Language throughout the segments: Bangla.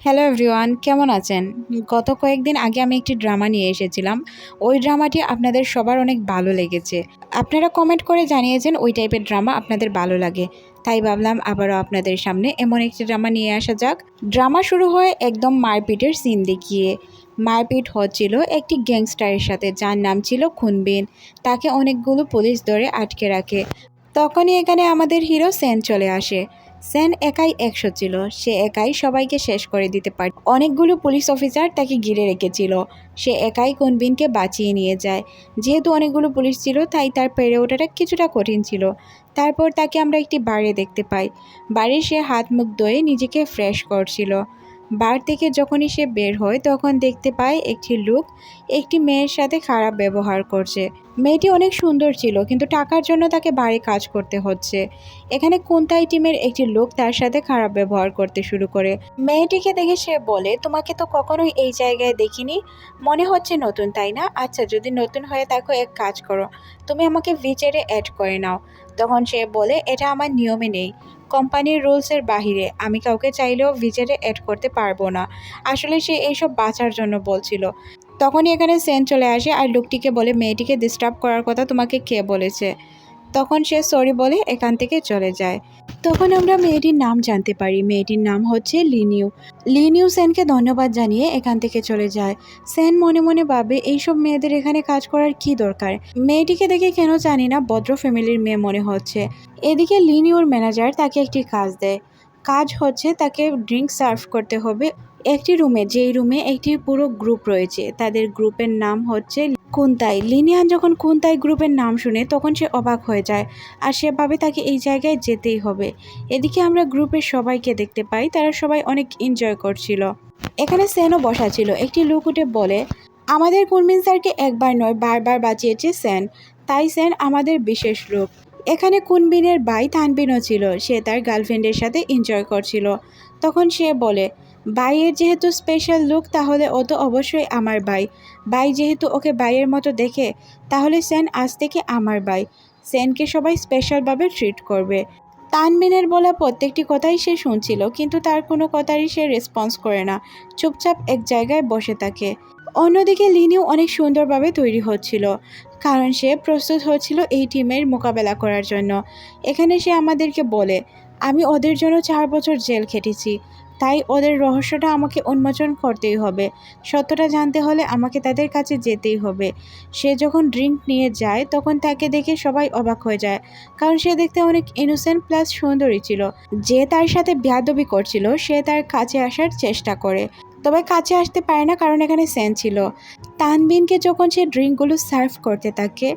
হ্যালো এভরিওয়ান কেমন আছেন? গত কয়েকদিন আগে আমি একটি ড্রামা নিয়ে এসেছিলাম। ওই ড্রামাটি আপনাদের সবার অনেক ভালো লেগেছে। আপনারা কমেন্ট করে জানিয়েছেন ওই টাইপের ড্রামা আপনাদের ভালো লাগে। তাই ভাবলাম আবারও আপনাদের সামনে এমন একটি ড্রামা নিয়ে আসা যাক। ড্রামা শুরু হয় একদম মারপিটের সিন দেখিয়ে। মারপিট হচ্ছিল একটি গ্যাংস্টারের সাথে, যার নাম ছিল খুনবিন। তাকে অনেকগুলো পুলিশ ধরে আটকে রাখে। তখনই এখানে আমাদের হিরো সেন চলে আসে। সেন একাই একশো ছিল। সে একাই সবাইকে শেষ করে দিতে পারে অনেকগুলো পুলিশ অফিসার তাকে ঘিরে রেখেছিল। সে একাই কোনবিনকে বাঁচিয়ে নিয়ে যায়। যেহেতু অনেকগুলো পুলিশ ছিল, তাই তার পেরে ওঠাটা কিছুটা কঠিন ছিল। তারপর তাকে আমরা একটি বাড়ি দেখতে পাই। বাড়ি সে হাত মুখ ধুয়ে নিজেকে ফ্রেশ করছিল। বার থেকে যখনই সে বের হয়, তখন দেখতে পায় একটি লোক একটি মেয়ের সাথে খারাপ ব্যবহার করছে। মেয়েটি অনেক সুন্দর ছিল, কিন্তু টাকার জন্য তাকে বাড়ি কাজ করতে হচ্ছে। এখানে কোনতাই টিমের একটি লোক তার সাথে খারাপ ব্যবহার করতে শুরু করে। মেয়েটিকে দেখে সে বলে, তোমাকে তো কখনোই এই জায়গায় দেখিনি। মনে হচ্ছে নতুন, তাই না? আচ্ছা যদি নতুন হয়ে থাকো এক কাজ করো। তুমি আমাকে ভিচারে অ্যাড করে নাও। তখন সে বলে, এটা আমার নিয়মে নেই। কোম্পানির রুলসের বাহিরে, আমি কাউকে চাইলেও ভিজেটে অ্যাড করতে পারব না। আসলে সে এইসব বাঁচার জন্য বলছিল। তখনই এখানে সেন চলে আসে আর লোকটিকে বলে, মেয়েটিকে ডিস্টার্ব করার কথা তোমাকে কে বলেছে? তখন সে সরি বলে এখান থেকে চলে যায়। তখন আমরা মেয়েটির নাম জানতে পারি। মেয়েটির নাম হচ্ছে লিনিউ। লিনিউ সেনকে ধন্যবাদ জানিয়ে এখান থেকে চলে যায়। সেন মনে মনে ভাবে, এইসব মেয়েদের এখানে কাজ করার কি দরকার? মেয়েটিকে দেখে কেন জানি না, ভদ্র ফ্যামিলির মেয়ে মনে হচ্ছে। এদিকে লিনিউর ম্যানেজার তাকে একটি কাজ দেয়। কাজ হচ্ছে তাকে ড্রিঙ্ক সার্ভ করতে হবে। একটি রুমে, যেই রুমে একটি পুরো গ্রুপ রয়েছে, তাদের গ্রুপের নাম হচ্ছে কুন্তাই। লিনিয়ান যখন কুন্তাই গ্রুপের নাম শুনে তখন সে অবাক হয়ে যায় আর সে ভাবে তাকে এই জায়গায় যেতেই হবে। এদিকে আমরা গ্রুপের সবাইকে দেখতে পাই, তারা সবাই অনেক এনজয় করছিল। এখানে সেনও বসা ছিল। একটি লোক উঠে বলে, আমাদের কুনমিন স্যারকে একবার নয়, বারবার বাঁচিয়েছে সেন তাই সেন আমাদের বিশেষ লোক। এখানে কুনবিনের ভাই তানবিনও ছিল। সে তার গার্লফ্রেন্ডের সাথে এনজয় করছিল। তখন সে বলে বাইয়ের যেহেতু স্পেশাল লুক তাহলে ও তো অবশ্যই আমার ভাই ভাই যেহেতু ওকে বাইয়ের মতো দেখে, তাহলে সেন আজ থেকে আমার ভাই সেনকে সবাই স্পেশালভাবে ট্রিট করবে। তানবিনের বলা প্রত্যেকটি কথাই সে শুনছিল, কিন্তু তার কোনো কথারই সে রেসপন্স করে না। চুপচাপ এক জায়গায় বসে থাকে। অন্যদিকে লিনিও অনেক সুন্দরভাবে তৈরি হচ্ছিল, কারণ সে প্রস্তুত হচ্ছিল এই টিমের মোকাবেলা করার জন্য। এখানে সে আমাদেরকে বলে, আমি ওদের জন্য চার বছর জেল খেটেছি। তাই ওদের রহস্যটা আমাকে উন্মোচন করতেই হবে। সত্যটা জানতে হলে আমাকে তাদের কাছে যেতেই হবে। সে যখন ড্রিঙ্ক নিয়ে যায়, তখন তাকে দেখে সবাই অবাক হয়ে যায়, কারণ সে দেখতে অনেক ইনোসেন্ট প্লাস সুন্দরী ছিল। যে তার সাথে ব্যাদবি করছিল, সে তার কাছে আসার চেষ্টা করে। তবে কাছে আসতে পারে না, কারণ এখানে সেন ছিল। তানবিনকে যখন সে ড্রিঙ্কগুলো সার্ভ করতে থাকে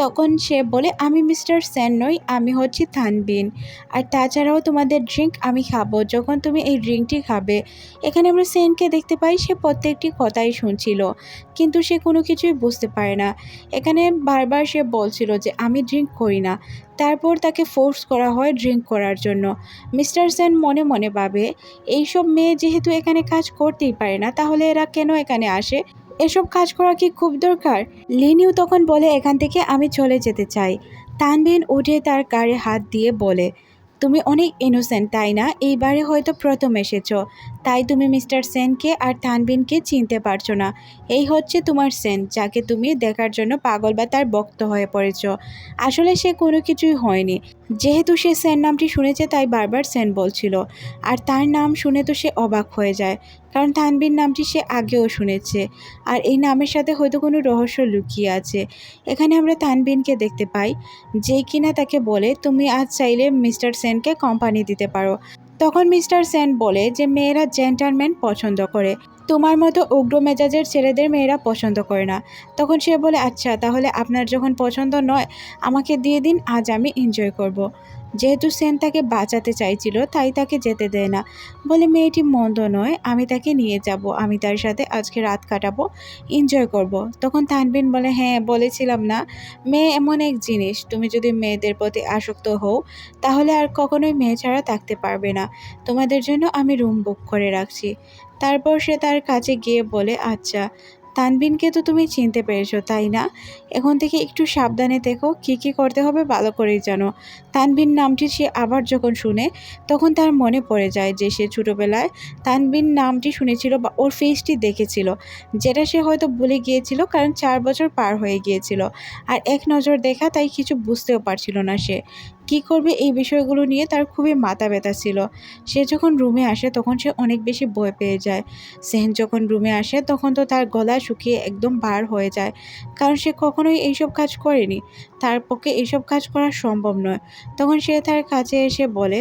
তখন সে বলে, আমি মিস্টার সেন নই, আমি হচ্ছি থানবিন। আর তাছাড়াও তোমাদের ড্রিঙ্ক আমি খাব। যখন তুমি এই ড্রিঙ্কটি খাবে, এখানে আমরা সেনকে দেখতে পাই, সে প্রত্যেকটি কথাই শুনছিল। কিন্তু সে কোনো কিছুই বুঝতে পারে না। এখানে বারবার সে বলছিল যে, আমি ড্রিঙ্ক করি না। তারপর তাকে ফোর্স করা হয় ড্রিঙ্ক করার জন্য। মিস্টার সেন মনে মনে ভাবে, এইসব মেয়ে যেহেতু এখানে কাজ করতেই পারে না, তাহলে এরা কেন এখানে আসে? এসব কাজ করা কি খুব দরকার? লিনিউ তখন বলে, এখান থেকে আমি চলে যেতে চাই। তানবিন উঠে তার গাড়ে হাত দিয়ে বলে, তুমি অনেক ইনোসেন্ট তাই না? এইবারে হয়তো প্রথম এসেছ। তাই তুমি মিস্টার সেনকে আর তানবিনকে চিনতে পারছ না। এই হচ্ছে তোমার সেন, যাকে তুমি দেখার জন্য পাগল বা তার বক্ত হয়ে পড়েছ। আসলে সে কোনো কিছুই হয়নি। যেহেতু সে সেন নামটি শুনেছে, তাই বারবার সেন বলছিল। আর তার নাম শুনে তো সে অবাক হয়ে যায়। কারণ তানবিন নামটি সে আগেও শুনেছে আর এই নামের সাথে হয়তো কোনো রহস্য লুকিয়ে আছে। এখানে আমরা তানবিনকে দেখতে পাই, যে কিনা তাকে বলে, তুমি আজ চাইলে মিস্টার সেনকে কোম্পানি দিতে পারো। তখন মিস্টার সেন বলে যে, মেয়েরা জেন্টালম্যান পছন্দ করে। তোমার মতো উগ্র মেজাজের ছেলেদের মেয়েরা পছন্দ করে না। তখন সে বলে আচ্ছা তাহলে আপনার যখন পছন্দ নয়, আমাকে দিয়ে দিন, আজ আমি এনজয় করব। যেহেতু সেন তাকে বাঁচাতে চাইছিল, তাই তাকে যেতে দেয় না। বলে, মেয়েটি মন্দ নয়, আমি তাকে নিয়ে যাব, আমি তার সাথে আজকে রাত কাটাবো এনজয় করব। তখন তানবিন বলে হ্যাঁ বলেছিলাম না। মেয়ে এমন এক জিনিস, তুমি যদি মেয়েদের প্রতি আসক্ত হও, তাহলে আর কখনোই মেয়ে ছাড়া থাকতে পারবে না। তোমাদের জন্য আমি রুম বুক করে রাখছি। তারপর সে তার কাছে গিয়ে বলে আচ্ছা। তানবিনকে তো তুমি চিনতে পেরেছ, তাই না? এখন থেকে একটু সাবধানে দেখো কি কি করতে হবে, ভালো করেই জানো। তানবিন নামটি সে আবার যখন শুনে, তখন তার মনে পড়ে যায় যে সে ছোটোবেলায় তানবিন নামটি শুনেছিল বা ওর ফেসটি দেখেছিল, যেটা সে হয়তো ভুলে গিয়েছিল কারণ চার বছর পার হয়ে গিয়েছিল। আর এক নজর দেখা তাই কিছু বুঝতেও পারছিল না সে। কি করবে এই বিষয়গুলো নিয়ে তার খুবই মাথা ব্যথা ছিল। সে যখন রুমে আসে তখন সে অনেক বেশি ভয় পেয়ে যায়। সেহেন যখন রুমে আসে তখন তো তার গলা শুকিয়ে একদম বার হয়ে যায়। কারণ সে কখনোই এইসব কাজ করেনি। তার পক্ষে এইসব কাজ করা সম্ভব নয়। তখন সে তার কাছে এসে বলে,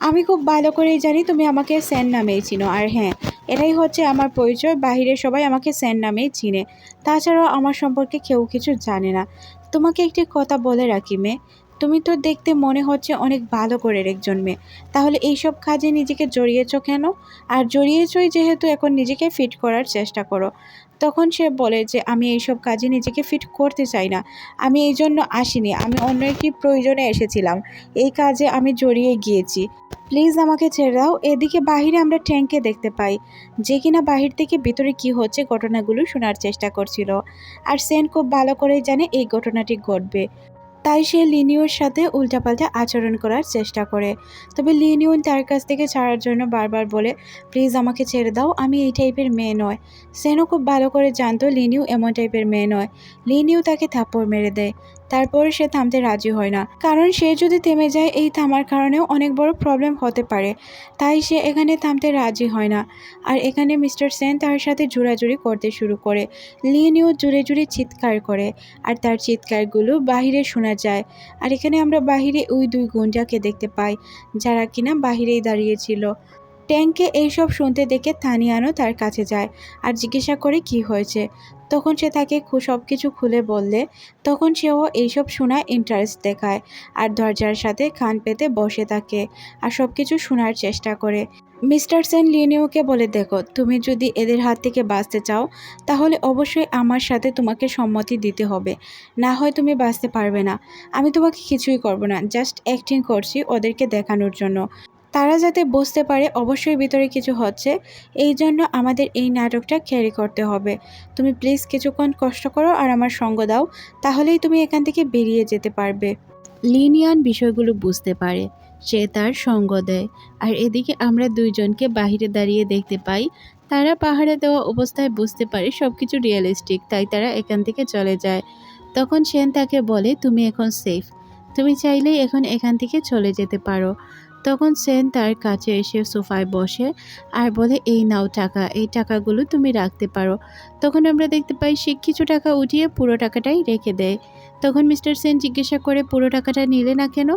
আমি খুব ভালো করেই জানি তুমি আমাকে স্যান নামেই চিনো। আর হ্যাঁ এটাই হচ্ছে আমার পরিচয়। বাহিরে সবাই আমাকে স্যান নামেই চিনে। তাছাড়াও আমার সম্পর্কে কেউ কিছু জানে না। তোমাকে একটি কথা বলে রাখি মেয়ে। তুমি তো দেখতে মনে হচ্ছে অনেক ভালো করে একজন মেয়ে তাহলে এইসব কাজে নিজেকে জড়িয়েছ কেন? আর জড়িয়েছই যেহেতু এখন নিজেকে ফিট করার চেষ্টা করো। তখন সে বলে যে, আমি এইসব কাজে নিজেকে ফিট করতে চাই না। আমি এই জন্য আসিনি। আমি অন্য একটি প্রয়োজনে এসেছিলাম। এই কাজে আমি জড়িয়ে গিয়েছি। প্লিজ আমাকে ছেড়ে দাও। এদিকে বাহিরে আমরা ট্যাঙ্কে দেখতে পাই। যে কিনা বাহির থেকে ভিতরে কি হচ্ছে ঘটনাগুলো শোনার চেষ্টা করছিল। আর সেন খুব ভালো করেই জানে এই ঘটনাটি ঘটবে। তাই সে লিনিওর সাথে উল্টাপাল্টা আচরণ করার চেষ্টা করে। তবে লিনিয়ন তার কাছ থেকে ছাড়ার জন্য বারবার বলে, প্লিজ আমাকে ছেড়ে দাও, আমি এই টাইপের মেয়ে নয়। সেনও খুব ভালো করে জানতো লিনিউ এমন টাইপের মেয়ে নয়। লিনিউ তাকে থাপ্পড় মেরে দেয়। তারপর সে থামতে রাজি হয় না। কারণ সে যদি থেমে যায়, এই থামার কারণেও অনেক বড় প্রবলেম হতে পারে। তাই সে এখানে থামতে রাজি হয় না। আর এখানে মিস্টার সেন তার সাথে জোরাজুরি করতে শুরু করে। লিনিউ জুড়ে জুড়ে চিৎকার করে আর তার চিৎকারগুলো বাহিরে শোনা যায়। আর এখানে আমরা বাহিরে ওই দুই গুন্ডাকে দেখতে পাই, যারা কিনা বাহিরেই দাঁড়িয়েছিল ট্যাঙ্কে এইসব শুনতে দেখে তানিয়ানো তার কাছে যায় আর জিজ্ঞাসা করে কি হয়েছে। তখন সে তাকে সব কিছু খুলে বললে, তখন সেও এইসব শোনায় ইন্টারেস্ট দেখায় আর দরজার সাথে খান পেতে বসে থাকে আর সব কিছু শোনার চেষ্টা করে। মিস্টার সেন লিনিওকে বলে, দেখো, তুমি যদি এদের হাত থেকে বাঁচতে চাও, তাহলে অবশ্যই আমার সাথে তোমাকে সম্মতি দিতে হবে। না হয় তুমি বাঁচতে পারবে না। আমি তোমাকে কিছুই করব না জাস্ট অ্যাক্টিং করছি ওদেরকে দেখানোর জন্য। তারা যাতে বুঝতে পারে অবশ্যই ভিতরে কিছু হচ্ছে, এই জন্য আমাদের এই নাটকটা ক্যারি করতে হবে। তুমি প্লিজ কিছুক্ষণ কষ্ট করো আর আমার সঙ্গ দাও, তাহলেই তুমি এখান থেকে বেরিয়ে যেতে পারবে। লিনিয়ান বিষয়গুলো বুঝতে পারে, সে তার সঙ্গ দেয়। আর এদিকে আমরা দুইজনকে বাহিরে দাঁড়িয়ে দেখতে পাই, তারা পাহাড়ে দেওয়া অবস্থায় বুঝতে পারে সব কিছু রিয়েলিস্টিক তাই তারা এখান থেকে চলে যায়। তখন সেন তাকে বলে, তুমি এখন সেফ তুমি চাইলেই এখন এখান থেকে চলে যেতে পারো। তখন সেন তার কাছে এসে সোফায় বসে আর বলে, এই নাও টাকা, এই টাকাগুলো তুমি রাখতে পারো। তখন আমরা দেখতে পাই সে কিছু টাকা উঠিয়ে পুরো টাকাটাই রেখে দেয়। তখন মিস্টার সেন জিজ্ঞাসা করে, পুরো টাকাটা নিলে না কেন?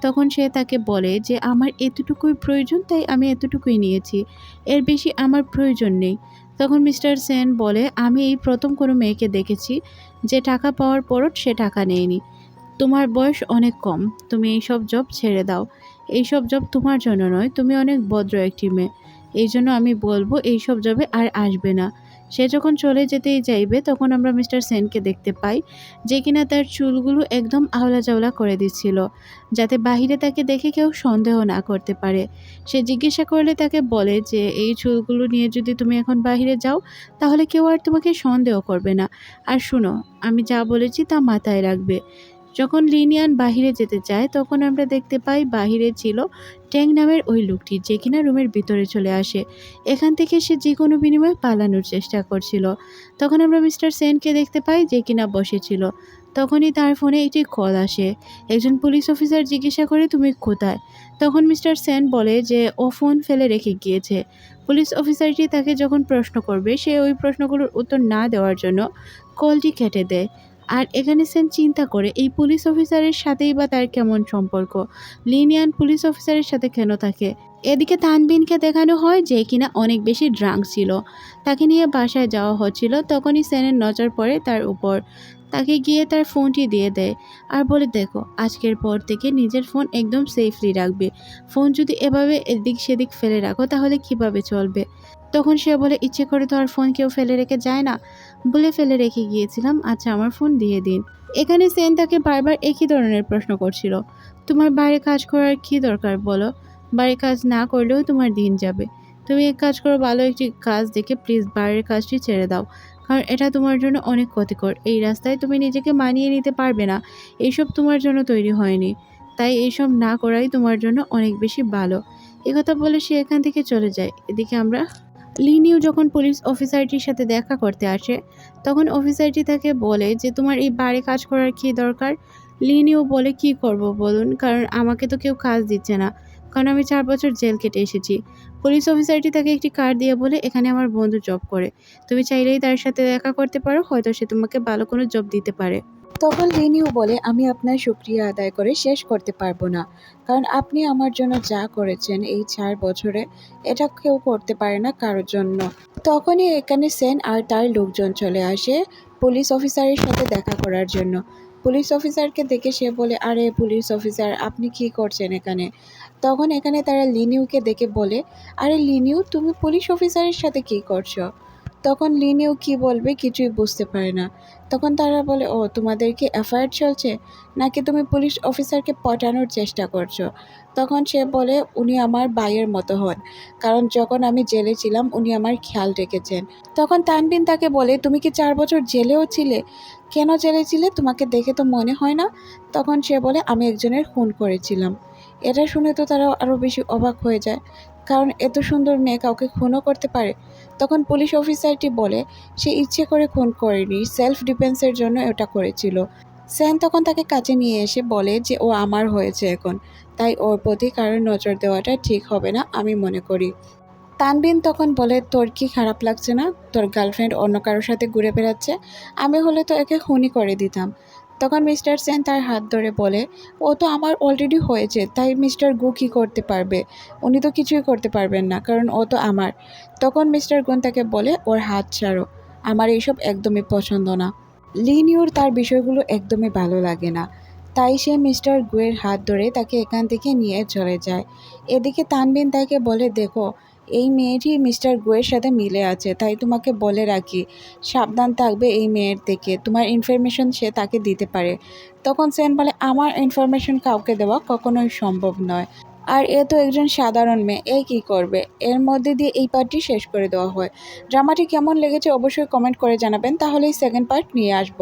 তখন সে তাকে বলে যে, আমার এতটুকুই প্রয়োজন, তাই আমি এতটুকুই নিয়েছি। এর বেশি আমার প্রয়োজন নেই। তখন মিস্টার সেন বলে, আমি এই প্রথম কোনো মেয়েকে দেখেছি যে টাকা পাওয়ার পরও সে টাকা নেয়নি। তোমার বয়স অনেক কম। তুমি এইসব জব ছেড়ে দাও। এইসব জব তোমার জন্য নয়, তুমি অনেক ভদ্র একটি মেয়ে। এই জন্য আমি বলব এইসব জবে আর আসবে না। সে যখন চলে যেতেই যাইবে তখন আমরা মিস্টার সেনকে দেখতে পাই, যে কিনা তার চুলগুলো একদম আওলা চাওলা করে দিচ্ছিল, যাতে বাহিরে তাকে দেখে কেউ সন্দেহ না করতে পারে। সে জিজ্ঞাসা করলে তাকে বলে যে, এই চুলগুলো নিয়ে যদি তুমি এখন বাহিরে যাও, তাহলে কেউ আর তোমাকে সন্দেহ করবে না। আর শুনো, আমি যা বলেছি তা মাথায় রাখবে। যখন লিনিয়ান বাহিরে যেতে চায়, তখন আমরা দেখতে পাই বাহিরে ছিল ট্যাং নামের ওই লোকটি যে কিনা রুমের ভিতরে চলে আসে। এখান থেকে সে যে কোনো বিনিময়ে পালানোর চেষ্টা করছিল। তখন আমরা মিস্টার সেনকে দেখতে পাই যে কিনা বসেছিল তখনই তার ফোনে একটি কল আসে। একজন পুলিশ অফিসার জিজ্ঞাসা করে, তুমি কোথায়? তখন মিস্টার সেন বলে যে, ও ফোন ফেলে রেখে গিয়েছে। পুলিশ অফিসারটি তাকে যখন প্রশ্ন করবে, সে ওই প্রশ্নগুলোর উত্তর না দেওয়ার জন্য কলটি কেটে দেয়। আর এখানে সেন চিন্তা করে, এই পুলিশ অফিসারের সাথেই বা তার কেমন সম্পর্ক? লিনিয়ান পুলিশ অফিসারের সাথে কেন থাকে? এদিকে তানবিনকে দেখানো হয় যে কিনা অনেক বেশি ড্রাঙ্ক ছিল। তাকে নিয়ে বাসায় যাওয়া হচ্ছিল, তখনই সেনের নজর পড়ে তার উপর। তাকে গিয়ে তার ফোনটি দিয়ে দেয় আর বলে, দেখো, আজকের পর থেকে নিজের ফোন একদম সেফলি রাখবে। ফোন যদি এভাবে এদিক সেদিক ফেলে রাখো, তাহলে কীভাবে চলবে? তখন সে বলে, ইচ্ছে করে তো আর ফোন কেউ ফেলে রেখে যায় না। বলে ফেলে রেখে গিয়েছিলাম আচ্ছা আমার ফোন দিয়ে দিন। এখানে সেন তাকে বারবার একই ধরনের প্রশ্ন করছিল, তোমার বাইরে কাজ করার কি দরকার বলো? বাইরে কাজ না করলেও তোমার দিন যাবে। তুমি এক কাজ করো, ভালো একটি কাজ দেখে প্লিজ বাইরের কাজটি ছেড়ে দাও, কারণ এটা তোমার জন্য অনেক ক্ষতিকর। এই রাস্তায় তুমি নিজেকে মানিয়ে নিতে পারবে না। এইসব তোমার জন্য তৈরি হয়নি। তাই এইসব না করাই তোমার জন্য অনেক বেশি ভালো। একথা বলে সে এখান থেকে চলে যায়। এদিকে আমরা লিনিও যখন পুলিশ অফিসারটির সাথে দেখা করতে আসে, তখন অফিসারটি তাকে বলে যে, তোমার এই বাড়ি কাজ করার কী দরকার? লিনিও বলে, কি করব বলুন? কারণ আমাকে তো কেউ কাজ দিচ্ছে না। কারণ আমি চার বছর জেল কেটে এসেছি। পুলিশ অফিসারটি তাকে একটি কার্ড দিয়ে বলে, এখানে আমার বন্ধু জব করে। তুমি চাইলেই তার সাথে দেখা করতে পারো, হয়তো সে তোমাকে ভালো কোনো জব দিতে পারে। তখন লিনিও বলে, আমি আপনার শুক্রিয়া আদায় করে শেষ করতে পারব না। কারণ আপনি আমার জন্য যা করেছেন এই চার বছরে, এটা কেউ করতে পারে না কারোর জন্য। তখনই এখানে সেন আর তার লোকজন চলে আসে পুলিশ অফিসারের সাথে দেখা করার জন্য। পুলিশ অফিসারকে দেখে সে বলে, আরে পুলিশ অফিসার, আপনি কি করছেন এখানে? তখন এখানে তারা লিনিউকে দেখে বলে, আরে লিনিউ তুমি পুলিশ অফিসারের সাথে কি করছ? তখন লিনিউ কি বলবে কিছুই বুঝতে পারে না। তখন তারা বলে, ও, তোমাদের কি এফআইআর চলছে? নাকি তুমি পুলিশ অফিসারকে পটানোর চেষ্টা করছ? তখন সে বলে, উনি আমার ভাইয়ের মতো হন। কারণ যখন আমি জেলে ছিলাম, উনি আমার খেয়াল রেখেছেন। তখন তানবিন তাকে বলে, তুমি কি চার বছর জেলেও ছিলে? কেন জেলে ছিলে? তোমাকে দেখে তো মনে হয় না? তখন সে বলে, আমি একজনের খুন করেছিলাম। এটা শুনে তো তারা আরও বেশি অবাক হয়ে যায়। কারণ এত সুন্দর মেয়ে কাউকে খুনও করতে পারে। তখন পুলিশ অফিসারটি বলে, সে ইচ্ছে করে খুন করেনি সেলফ ডিফেন্সের জন্য এটা করেছিল। স্যান তখন তাকে কাছে নিয়ে এসে বলে যে, ও আমার হয়েছে এখন। তাই ওর প্রতি কারোর নজর দেওয়াটা ঠিক হবে না, আমি মনে করি। তানবিন তখন বলে, তোর কি খারাপ লাগছে না? তোর গার্লফ্রেন্ড অন্য কারোর সাথে ঘুরে বেড়াচ্ছে? আমি হলে তো একে খুনই করে দিতাম। তখন মিস্টার সেন তার হাত ধরে বলে, ও তো আমার অলরেডি হয়েছে, তাই মিস্টার গু কী করতে পারবে? উনি তো কিছুই করতে পারবেন না, কারণ ও তো আমার। তখন মিস্টার গুন তাকে বলে, ওর হাত ছাড়ো, আমার এইসব একদমই পছন্দ না। লিনিওর তার বিষয়গুলো একদমই ভালো লাগে না, তাই সে মিস্টার গুয়ের হাত ধরে তাকে এখান থেকে নিয়ে চলে যায়। এদিকে তানবিন তাকে বলে, দেখো এই মেয়েটি মিস্টার গুয়ের সাথে মিলে আছে, তাই তোমাকে বলে রাখি, সাবধান থাকবে এই মেয়ের থেকে, তোমার ইনফরমেশন সে তাকে দিতে পারে। তখন সেন বলে, আমার ইনফরমেশন কাউকে দেওয়া কখনোই সম্ভব নয়। আর এ তো একজন সাধারণ মেয়ে এই কী করবে? এর মধ্যে দিয়ে এই পার্টটি শেষ করে দেওয়া হয়। ড্রামাটি কেমন লেগেছে অবশ্যই কমেন্ট করে জানাবেন, তাহলেই সেকেন্ড পার্ট নিয়ে আসব।